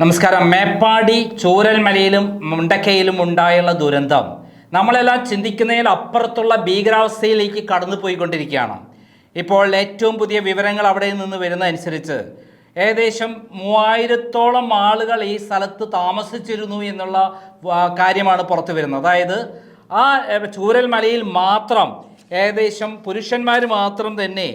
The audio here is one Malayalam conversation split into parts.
നമസ്കാരം. മേപ്പാടി ചൂരൽമലയിലും മുണ്ടക്കയിലും ഉണ്ടായുള്ള ദുരന്തം. നമ്മളെല്ലാം ചിന്തിക്കുന്നതിൽ അപ്പുറത്തുള്ള ഭീകരാവസ്ഥയിലേക്ക് കടന്നു പോയിക്കൊണ്ടിരിക്കുകയാണ്. ഇപ്പോൾ ഏറ്റവും പുതിയ വിവരങ്ങൾ അവിടെ നിന്ന് വരുന്നതനുസരിച്ച് ഏകദേശം മൂവായിരത്തോളം ആളുകൾ ഈ സ്ഥലത്ത് താമസിച്ചിരുന്നു എന്നുള്ള കാര്യമാണ് പുറത്തു വരുന്നത്. അതായത് ആ ചൂരൽമലയിൽ മാത്രം ഏകദേശം പുരുഷന്മാർ മാത്രം തന്നെ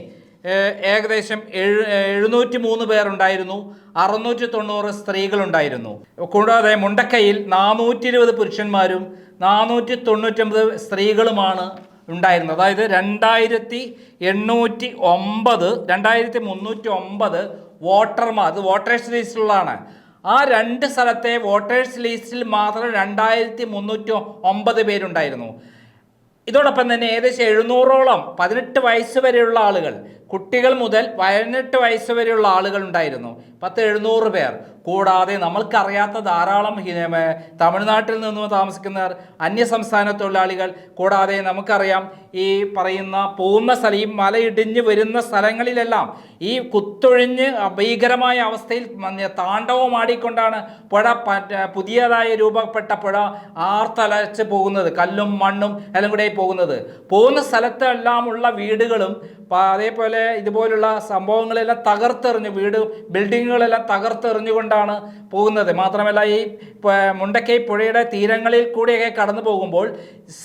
ഏകദേശം എഴു എഴുന്നൂറ്റി മൂന്ന് പേരുണ്ടായിരുന്നു. അറുന്നൂറ്റി തൊണ്ണൂറ് സ്ത്രീകളുണ്ടായിരുന്നു. കൂടാതെ മുണ്ടക്കയിൽ നാനൂറ്റി ഇരുപത് പുരുഷന്മാരും നാനൂറ്റി തൊണ്ണൂറ്റൊമ്പത് സ്ത്രീകളുമാണ് ഉണ്ടായിരുന്നത്. അതായത് രണ്ടായിരത്തി എണ്ണൂറ്റി ഒമ്പത് രണ്ടായിരത്തി മുന്നൂറ്റി ഒമ്പത് വോട്ടർമാർ അത് വോട്ടേഴ്സ് ലിസ്റ്റിലുള്ളതാണ്. ആ രണ്ട് സ്ഥലത്തെ വോട്ടേഴ്സ് ലിസ്റ്റിൽ മാത്രം രണ്ടായിരത്തി മുന്നൂറ്റി ഒമ്പത് പേരുണ്ടായിരുന്നു. ഇതോടൊപ്പം തന്നെ ഏകദേശം എഴുന്നൂറോളം പതിനെട്ട് വയസ്സ് വരെയുള്ള ആളുകൾ കുട്ടികൾ മുതൽ പതിനെട്ട് വയസ്സ് വരെയുള്ള ആളുകൾ ഉണ്ടായിരുന്നു. പത്ത് എഴുന്നൂറ് പേർ. കൂടാതെ നമ്മൾക്കറിയാത്ത ധാരാളം തമിഴ്നാട്ടിൽ നിന്ന് താമസിക്കുന്നവർ അന്യസംസ്ഥാന തൊഴിലാളികൾ. കൂടാതെ നമുക്കറിയാം ഈ പറയുന്ന പോകുന്ന സ്ഥലം ഈ മലയിടിഞ്ഞ് വരുന്ന സ്ഥലങ്ങളിലെല്ലാം ഈ കുത്തൊഴിഞ്ഞ് ഭീകരമായ അവസ്ഥയിൽ താണ്ഡവം താണ്ഡവമാടിക്കൊണ്ടാണ് പുഴ പുതിയതായി രൂപപ്പെട്ട പുഴ ആർത്തലച്ച് പോകുന്നത്. കല്ലും മണ്ണും എല്ലാം കൂടെ പോകുന്നത്. പോകുന്ന സ്ഥലത്തെല്ലാമുള്ള വീടുകളും പ- അതേപോലെ ഇതുപോലുള്ള സംഭവങ്ങളെല്ലാം തകർത്തെറിഞ്ഞ് വീട് ബിൽഡിങ്ങുകളെല്ലാം തകർത്തെറിഞ്ഞുകൊണ്ടാണ് പോകുന്നത്. മാത്രമല്ല ഈ മുണ്ടക്കൈ പുഴയുടെ തീരങ്ങളിൽ കൂടെയൊക്കെ കടന്നു പോകുമ്പോൾ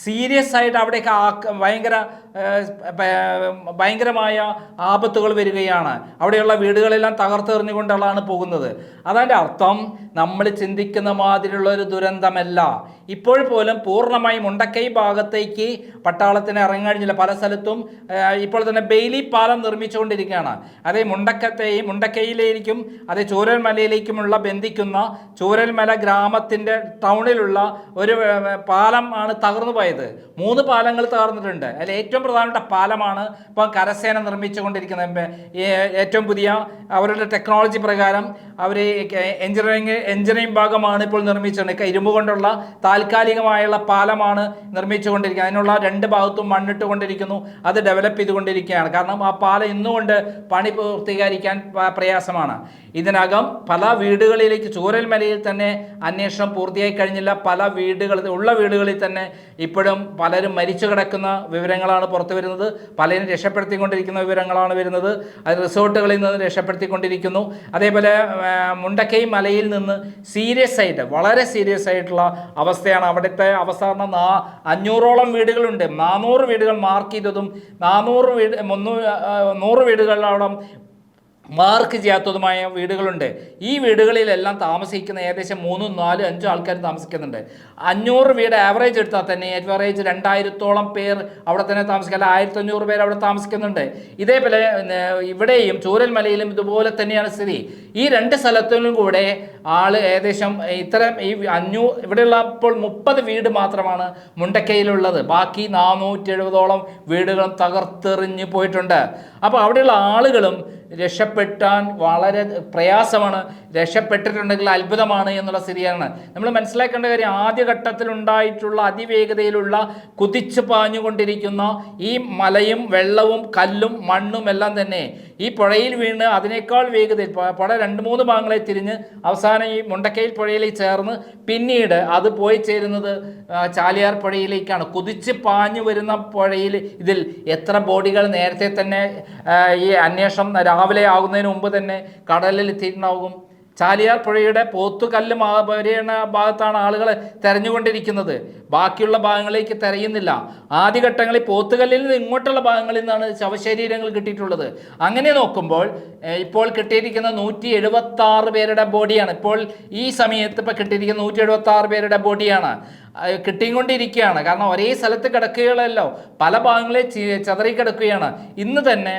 സീരിയസ് ആയിട്ട് അവിടെയൊക്കെ ഭയങ്കര ഭയങ്കരമായ ആപത്തുകൾ വരികയാണ്. അവിടെയുള്ള വീടുകളെല്ലാം തകർത്തെറിഞ്ഞുകൊണ്ടുള്ളതാണ് പോകുന്നത്. അതിന്റെ അർത്ഥം നമ്മൾ ചിന്തിക്കുന്ന മാതിരിയുള്ള ഒരു ദുരന്തമല്ല. ഇപ്പോൾ പോലും പൂർണമായി മുണ്ടക്കൈ ഭാഗത്തേക്ക് പട്ടാളത്തിന് ഇറങ്ങാൻ കഴിഞ്ഞില്ല. പല സ്ഥലത്തും ഇപ്പോൾ തന്നെ ബെയിലി പാലം നിർമ്മിച്ചുകൊണ്ടിരിക്കുകയാണ്. അതേ മുണ്ടക്കത്തെയും മുണ്ടക്കയിലേക്കും അതേ ചൂരൽമലയിലേക്കുമുള്ള ബന്ധിക്കുന്ന ചൂരൽമല ഗ്രാമത്തിന്റെ ടൗണിലുള്ള ഒരു പാലം ആണ് തകർന്നു പോയത്. മൂന്ന് പാലങ്ങൾ തകർന്നിട്ടുണ്ട്. അതിൽ ഏറ്റവും പ്രധാനപ്പെട്ട പാലമാണ് ഇപ്പം കരസേന നിർമ്മിച്ചുകൊണ്ടിരിക്കുന്നത്. ഏറ്റവും പുതിയ അവരുടെ ടെക്നോളജി പ്രകാരം അവർ എഞ്ചിനീയറിംഗ് എഞ്ചിനീയറിംഗ് ഭാഗമാണ് ഇപ്പോൾ നിർമ്മിച്ചത് ഇരുമ്പ് കൊണ്ടുള്ള താൽക്കാലികമായുള്ള പാലമാണ് നിർമ്മിച്ചുകൊണ്ടിരിക്കുന്നത്. അതിനുള്ള രണ്ട് ഭാഗത്തും മണ്ണിട്ട് കൊണ്ടിരിക്കുന്നു. അത് ഡെവലപ്പ് ചെയ്തുകൊണ്ടിരിക്കുകയാണ്. കാരണം ആ പാലം ഇന്നുകൊണ്ട് പണി പൂർത്തീകരിക്കാൻ പ്രയാസമാണ്. ഇതിനകം പല വീടുകളിലേക്ക് ചൂരൽമലയിൽ തന്നെ അന്വേഷണം പൂർത്തിയായി കഴിഞ്ഞില്ല. പല വീടുകൾ ഉള്ള വീടുകളിൽ തന്നെ ഇപ്പോഴും പലരും മരിച്ചു കിടക്കുന്ന വിവരങ്ങളാണ് പുറത്തു വരുന്നത്. പലരും രക്ഷപ്പെടുത്തിക്കൊണ്ടിരിക്കുന്ന വിവരങ്ങളാണ് വരുന്നത്. അത് റിസോർട്ടുകളിൽ നിന്ന് രക്ഷപ്പെടുത്തിക്കൊണ്ടിരിക്കുന്നു. അതേപോലെ മുണ്ടക്കൈ മലയിൽ നിന്ന് സീരിയസ് ആയിട്ട് വളരെ സീരിയസ് ആയിട്ടുള്ള അവസ്ഥയാണ് അവിടുത്തെ അവസാന അഞ്ഞൂറോളം വീടുകളുണ്ട്. നാനൂറ് വീടുകൾ മാർക്ക് ചെയ്തതും നാനൂറ് വീട് മുന്നൂറ് നൂറ് വീടുകളോളം മാർക്ക് ചെയ്യാത്തതുമായ വീടുകളുണ്ട്. ഈ വീടുകളിലെല്ലാം താമസിക്കുന്ന ഏകദേശം മൂന്നും നാലും അഞ്ചും ആൾക്കാർ താമസിക്കുന്നുണ്ട്. അഞ്ഞൂറ് വീട് ആവറേജ് എടുത്താൽ തന്നെ ആവറേജ് രണ്ടായിരത്തോളം പേർ അവിടെ തന്നെ താമസിക്കുക ആയിരത്തഞ്ഞൂറ് പേർ അവിടെ താമസിക്കുന്നുണ്ട്. ഇതേപോലെ ഇവിടെയും ചൂരൽമലയിലും ഇതുപോലെ തന്നെയാണ് സ്ഥിതി. ഈ രണ്ട് സ്ഥലത്തിലും കൂടെ ആൾ ഏകദേശം ഇത്തരം ഈ അഞ്ഞൂ ഇവിടെയുള്ള ഇപ്പോൾ മുപ്പത് വീട് മാത്രമാണ് മുണ്ടക്കയിലുള്ളത്. ബാക്കി നാനൂറ്റി എഴുപതോളം വീടുകളും തകർത്തെറിഞ്ഞ് പോയിട്ടുണ്ട്. അപ്പോൾ അവിടെയുള്ള ആളുകളും രക്ഷപ്പെട്ടാൻ വളരെ പ്രയാസമാണ്. രക്ഷപ്പെട്ടിട്ടുണ്ടെങ്കിൽ അത്ഭുതമാണ് എന്നുള്ള സ്ഥിതിയാണ്. നമ്മൾ മനസ്സിലാക്കേണ്ട കാര്യം ആദ്യഘട്ടത്തിലുണ്ടായിട്ടുള്ള അതിവേഗതയിലുള്ള കുതിച്ചു പാഞ്ഞുകൊണ്ടിരിക്കുന്ന ഈ മലയും വെള്ളവും കല്ലും മണ്ണും എല്ലാം തന്നെ ഈ പുഴയിൽ വീണ് അതിനേക്കാൾ വേഗതയിൽ പുഴ രണ്ട് മൂന്ന് ഭാഗങ്ങളെ തിരിഞ്ഞ് അവസാനം ഈ മുണ്ടക്കയിൽ പുഴയിലേക്ക് ചേർന്ന് പിന്നീട് അത് പോയി ചേരുന്നത് ചാലിയാർ പുഴയിലേക്കാണ്. കുതിച്ച് പാഞ്ഞു വരുന്ന പുഴയിൽ ഇതിൽ എത്ര ബോഡികൾ നേരത്തെ തന്നെ ഈ അന്വേഷണം രാവിലെ ആകുന്നതിന് മുമ്പ് തന്നെ കടലിൽ എത്തിയിട്ടുണ്ടാകും. ചാലിയാർ പുഴയുടെ പോത്തുകല്ല് മാ ഭാഗത്താണ് ആളുകൾ തെരഞ്ഞുകൊണ്ടിരിക്കുന്നത്. ബാക്കിയുള്ള ഭാഗങ്ങളിലേക്ക് തെരയുന്നില്ല. ആദ്യഘട്ടങ്ങളിൽ പോത്തുകല്ലിൽ നിന്ന് ഇങ്ങോട്ടുള്ള ഭാഗങ്ങളിൽ നിന്നാണ് ശവശരീരങ്ങൾ കിട്ടിയിട്ടുള്ളത്. അങ്ങനെ നോക്കുമ്പോൾ ഇപ്പോൾ കിട്ടിയിരിക്കുന്ന നൂറ്റി എഴുപത്തി ആറ് പേരുടെ ബോഡിയാണ്. ഇപ്പോൾ ഈ സമയത്ത് ഇപ്പോൾ കിട്ടിയിരിക്കുന്ന നൂറ്റി എഴുപത്തി ആറ് പേരുടെ ബോഡിയാണ് കിട്ടിക്കൊണ്ടിരിക്കുകയാണ്. കാരണം ഒരേ സ്ഥലത്ത് കിടക്കുകയല്ലോ പല ഭാഗങ്ങളിൽ ചതറി കിടക്കുകയാണ്. ഇന്ന് തന്നെ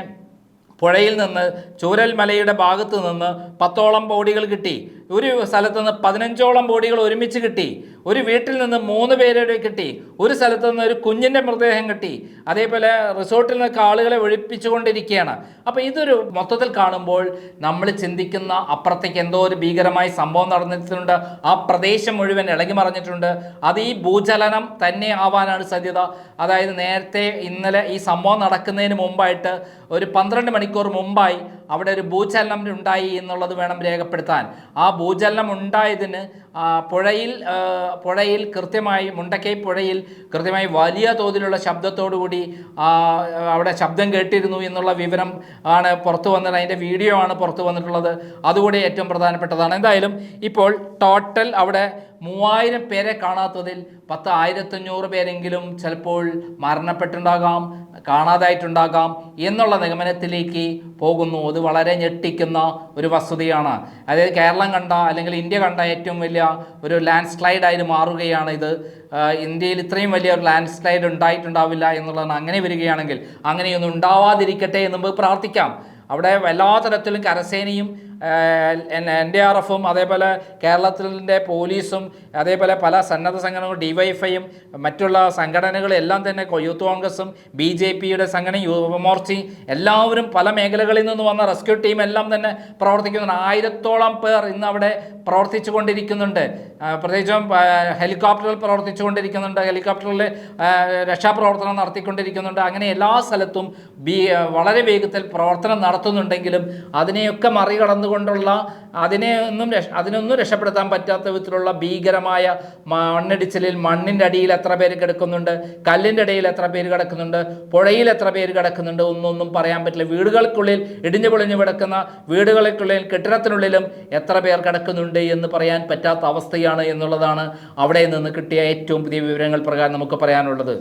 പുഴയിൽ നിന്ന് ചൂരൽമലയുടെ ഭാഗത്ത് നിന്ന് പത്തോളം ബോഡികൾ കിട്ടി. ഒരു സ്ഥലത്ത് നിന്ന് പതിനഞ്ചോളം ബോഡികൾ ഒരുമിച്ച് കിട്ടി. ഒരു വീട്ടിൽ നിന്ന് മൂന്ന് പേരുടെ കിട്ടി. ഒരു സ്ഥലത്ത് നിന്ന് ഒരു കുഞ്ഞിന്റെ മൃതദേഹം കിട്ടി. അതേപോലെ റിസോർട്ടിൽ നിന്നൊക്കെ ആളുകളെ ഒഴിപ്പിച്ചുകൊണ്ടിരിക്കുകയാണ്. അപ്പോൾ ഇതൊരു മൊത്തത്തിൽ കാണുമ്പോൾ നമ്മൾ ചിന്തിക്കുന്ന അപ്പുറത്തേക്ക് എന്തോ ഒരു ഭീകരമായ സംഭവം നടന്നിട്ടുണ്ട്. ആ പ്രദേശം മുഴുവൻ ഇളകി മറിഞ്ഞിട്ടുണ്ട്. അത് ഈ ഭൂചലനം തന്നെ ആവാനാണ് സാധ്യത. അതായത് നേരത്തെ ഇന്നലെ ഈ സംഭവം നടക്കുന്നതിന് മുമ്പായിട്ട് ഒരു പന്ത്രണ്ട് മണിക്കൂർ മുമ്പായി അവിടെ ഒരു ഭൂചലനം ഉണ്ടായി എന്നുള്ളത് വേണം രേഖപ്പെടുത്താൻ. ആ ഭൂചലനം ഉണ്ടായതിന് പുഴയിൽ പുഴയിൽ കൃത്യമായി മുണ്ടക്കൈ പുഴയിൽ കൃത്യമായി വലിയ തോതിലുള്ള ശബ്ദത്തോടുകൂടി അവിടെ ശബ്ദം കേട്ടിരുന്നു എന്നുള്ള വിവരം ആണ് പുറത്തു വന്നത്. അതിന്റെ വീഡിയോ ആണ് പുറത്തു വന്നിട്ടുള്ളത്. അതുകൂടി ഏറ്റവും പ്രധാനപ്പെട്ടതാണ്. എന്തായാലും ഇപ്പോൾ ടോട്ടൽ അവിടെ മൂവായിരം പേരെ കാണാത്തതിൽ പത്ത് ആയിരത്തഞ്ഞൂറ് പേരെങ്കിലും ചിലപ്പോൾ മരണപ്പെട്ടുണ്ടാകാം കാണാതായിട്ടുണ്ടാകാം എന്നുള്ള നിഗമനത്തിലേക്ക് പോകുന്നു അത് വളരെ ഞെട്ടിക്കുന്ന ഒരു വസ്തുതയാണ്. അതായത് കേരളം കണ്ട അല്ലെങ്കിൽ ഇന്ത്യ കണ്ട ഏറ്റവും വലിയ ഒരു ലാൻഡ് സ്ലൈഡായിട്ട് മാറുകയാണ് ഇത്. ഇന്ത്യയിൽ ഇത്രയും വലിയ ഒരു ലാൻഡ് സ്ലൈഡ് ഉണ്ടായിട്ടുണ്ടാവില്ല എന്നുള്ളതാണ്. അങ്ങനെ വരികയാണെങ്കിൽ അങ്ങനെയൊന്നും ഉണ്ടാവാതിരിക്കട്ടെ എന്ന് നമുക്ക് പ്രാർത്ഥിക്കാം. അവിടെ എല്ലാ തരത്തിലും കരസേനയും എൻ ഡി ആർ എഫും അതേപോലെ കേരളത്തിന്റെ പോലീസും അതേപോലെ പല സന്നദ്ധ സംഘടനകളും ഡിവൈഫൈയും മറ്റുള്ള സംഘടനകളും എല്ലാം തന്നെ യൂത്ത് കോൺഗ്രസും ബി ജെ പിയുടെ സംഘടന യുവമോർച്ചയും എല്ലാവരും പല മേഖലകളിൽ നിന്ന് വന്ന റെസ്ക്യൂ ടീം എല്ലാം തന്നെ പ്രവർത്തിക്കുന്നുണ്ട്. ആയിരത്തോളം പേർ ഇന്ന് അവിടെ പ്രവർത്തിച്ചു കൊണ്ടിരിക്കുന്നുണ്ട് പ്രത്യേകിച്ചും ഹെലികോപ്റ്ററിൽ പ്രവർത്തിച്ചു കൊണ്ടിരിക്കുന്നുണ്ട് ഹെലികോപ്റ്ററിൽ രക്ഷാപ്രവർത്തനം നടത്തിക്കൊണ്ടിരിക്കുന്നുണ്ട്. അങ്ങനെ എല്ലാ സ്ഥലത്തും ബി വളരെ വേഗത്തിൽ പ്രവർത്തനം നടത്തുന്നുണ്ടെങ്കിലും അതിനെയൊക്കെ മറികടന്നുകൊണ്ടുള്ള അതിനെ ഒന്നും അതിനൊന്നും രക്ഷപ്പെടുത്താൻ പറ്റാത്ത വിധത്തിലുള്ള ഭീകരമായ മണ്ണിടിച്ചിലിൽ മണ്ണിന്റെ അടിയിൽ എത്ര പേര് കിടക്കുന്നുണ്ട് കല്ലിന്റെ ഇടയിൽ എത്ര പേര് കിടക്കുന്നുണ്ട് പുഴയിൽ എത്ര പേര് കിടക്കുന്നുണ്ട് ഒന്നൊന്നും പറയാൻ പറ്റില്ല. വീടുകൾക്കുള്ളിൽ ഇടിഞ്ഞു പൊളിഞ്ഞു കിടക്കുന്ന വീടുകൾക്കുള്ളിൽ കെട്ടിടത്തിനുള്ളിലും എത്ര പേർ കിടക്കുന്നുണ്ട് എന്ന് പറയാൻ പറ്റാത്ത അവസ്ഥയാണ് എന്നുള്ളതാണ് അവിടെ നിന്ന് കിട്ടിയ ഏറ്റവും പുതിയ വിവരങ്ങൾ പ്രകാരം നമുക്ക് പറയാനുള്ളത്.